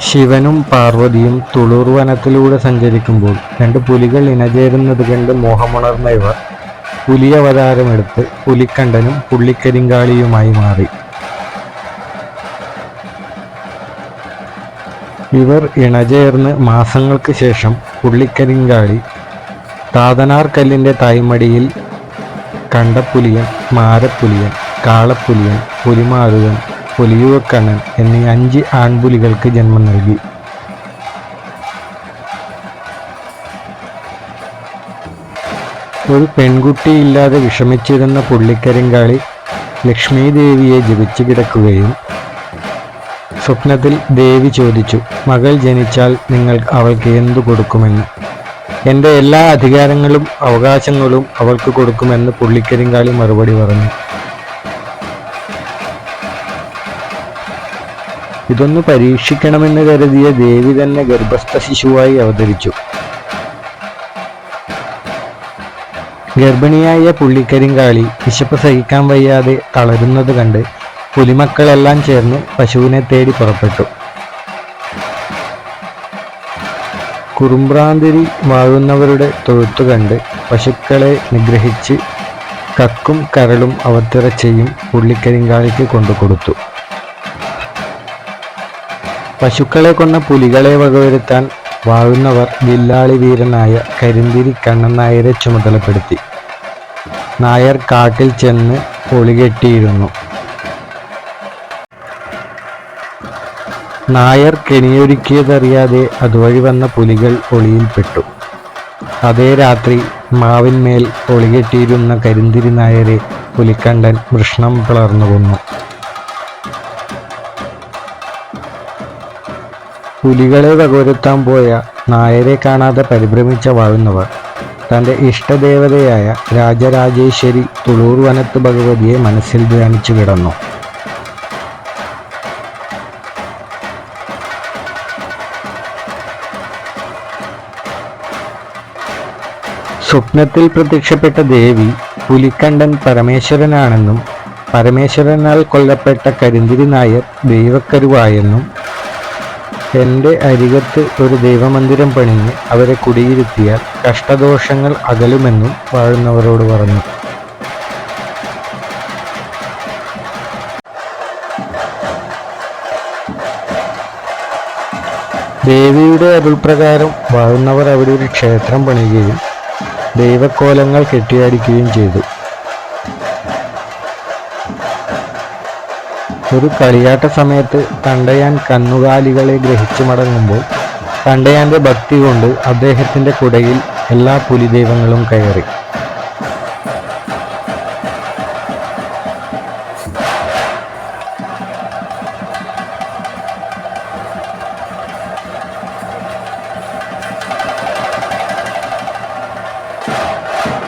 ശിവനും പാർവതിയും തുളൂർ വനത്തിലൂടെ സഞ്ചരിക്കുമ്പോൾ രണ്ട് പുലികൾ ഇണചേരുന്നത് കണ്ട് മോഹമുണർന്ന ഇവർ പുലിയവതാരമെടുത്ത് പുലിക്കണ്ടനും പുള്ളിക്കരിങ്കാളിയുമായി മാറി. ഇവർ ഇണചേർന്ന് മാസങ്ങൾക്ക് ശേഷം പുള്ളിക്കരിങ്കാളി താതനാർ കല്ലിന്റെ തായ്മടിയിൽ കണ്ടപ്പുലിയൻ മാരപ്പുലിയൻ കാളപ്പുലിയൻ പുലിമാരുകൻ പുലിയുവക്കണ്ണൻ എന്നീ അഞ്ച് ആൺപുലികൾക്ക് ജന്മം നൽകി. ഒരു പെൺകുട്ടിയില്ലാതെ വിഷമിച്ചിരുന്ന പുള്ളിക്കരിങ്കാളി ലക്ഷ്മി ദേവിയെ ജപിച്ചു കിടക്കുകയും സ്വപ്നത്തിൽ ദേവി ചോദിച്ചു മകൾ ജനിച്ചാൽ നിങ്ങൾ അവൾക്ക് എന്തു കൊടുക്കുമെന്ന്? എന്റെ എല്ലാ അധികാരങ്ങളും അവകാശങ്ങളും അവൾക്ക് കൊടുക്കുമെന്ന് പുള്ളിക്കരിങ്കാളി മറുപടി പറഞ്ഞു. ഇതൊന്ന് പരീക്ഷിക്കണമെന്ന് കരുതിയ ദേവി തന്നെ ഗർഭസ്ഥ ശിശുവായി അവതരിച്ചു. ഗർഭിണിയായ പുള്ളിക്കരിങ്കാളി വിശപ്പ് സഹിക്കാൻ വയ്യാതെ തളരുന്നത് കണ്ട് പുലിമക്കളെല്ലാം ചേർന്ന് പശുവിനെ തേടി പുറപ്പെട്ടു. കുറുമ്പ്രാന്തിരി വാഴുന്നവരുടെ തൊഴുത്തു കണ്ട് പശുക്കളെ നിഗ്രഹിച്ച് കക്കും കരളും അവത്തിറച്ചയും പുള്ളിക്കരിങ്കാളിക്ക് കൊണ്ടു കൊടുത്തു പശുക്കളെ കൊന്ന പുലികളെ വകവരുത്താൻ വാഴുന്നവർ വില്ലാളി വീരനായ കരിന്തിരി കണ്ണൻ നായരെ ചുമതലപ്പെടുത്തി. നായർ കാട്ടിൽ ചെന്ന് പൊളികെട്ടിയിരുന്നു നായർ കെണിയൊരുക്കിയതറിയാതെ അതുവഴി വന്ന പുലികൾ ഒളിയിൽപ്പെട്ടു അതേ രാത്രി മാവിന്മേൽ ഒളികെട്ടിയിരുന്ന കരിന്തിരി നായരെ പുലിക്കണ്ടൻ വൃഷ്ണം പിളർന്നു കൊന്നു. പുലികളെ വകവരുത്താൻ പോയ നായരെ കാണാതെ പരിഭ്രമിച്ച വാഴുന്നവർ തന്റെ ഇഷ്ടദേവതയായ രാജരാജേശ്വരി തുളൂർ വനത്ത് ഭഗവതിയെ മനസ്സിൽ ധ്യാനിച്ചു കിടന്നു. സ്വപ്നത്തിൽ പ്രത്യക്ഷപ്പെട്ട ദേവി പുലിക്കണ്ടൻ പരമേശ്വരനാണെന്നും പരമേശ്വരനാൽ കൊല്ലപ്പെട്ട കരിന്തിരി നായർ ദൈവക്കരുവായെന്നും എന്റെ അരികത്ത് ഒരു ദൈവമന്ദിരം പണിഞ്ഞ് അവരെ കുടിയിരുത്തിയാൽ കഷ്ടദോഷങ്ങൾ അകലുമെന്നും വാഴുന്നവരോട് പറഞ്ഞു. ദേവിയുടെ അരുൾപ്രകാരം വാഴുന്നവർ അവിടെ ഒരു ക്ഷേത്രം പണിയുകയും ദൈവക്കോലങ്ങൾ കെട്ടിയാടിക്കുകയും ചെയ്തു. ഒരു കളിയാട്ട സമയത്ത് തണ്ടയാൻ കന്നുകാലികളെ ഗ്രഹിച്ചു മടങ്ങുമ്പോൾ തണ്ടയാന്റെ ഭക്തി കൊണ്ട് അദ്ദേഹത്തിന്റെ കുടയിൽ എല്ലാ പുലിദൈവങ്ങളും കയറി.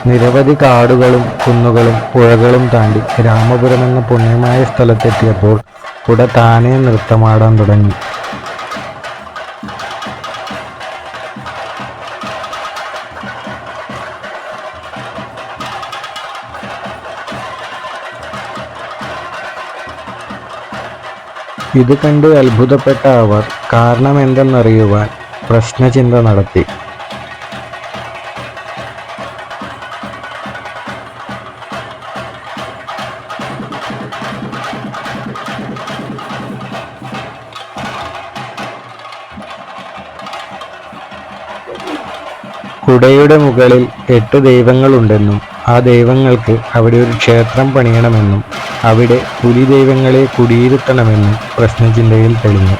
നിരവധി കാടുകളും കുന്നുകളും പുഴകളും താണ്ടി രാമപുരം എന്ന പുണ്യമായ സ്ഥലത്തെത്തിയപ്പോൾ കുട താനെ നൃത്തമാടാൻ തുടങ്ങി. ഇത് കണ്ട് അത്ഭുതപ്പെട്ട അവർ കാരണമെന്തെന്നറിയുവാൻ പ്രശ്നചിന്ത നടത്തി. കുടയുടെ മുകളിൽ എട്ട് ദൈവങ്ങളുണ്ടെന്നും ആ ദൈവങ്ങൾക്ക് അവിടെ ഒരു ക്ഷേത്രം പണിയണമെന്നും അവിടെ പുലി ദൈവങ്ങളെ കുടിയിരുത്തണമെന്നും പ്രശ്നചിന്തയിൽ തെളിഞ്ഞു.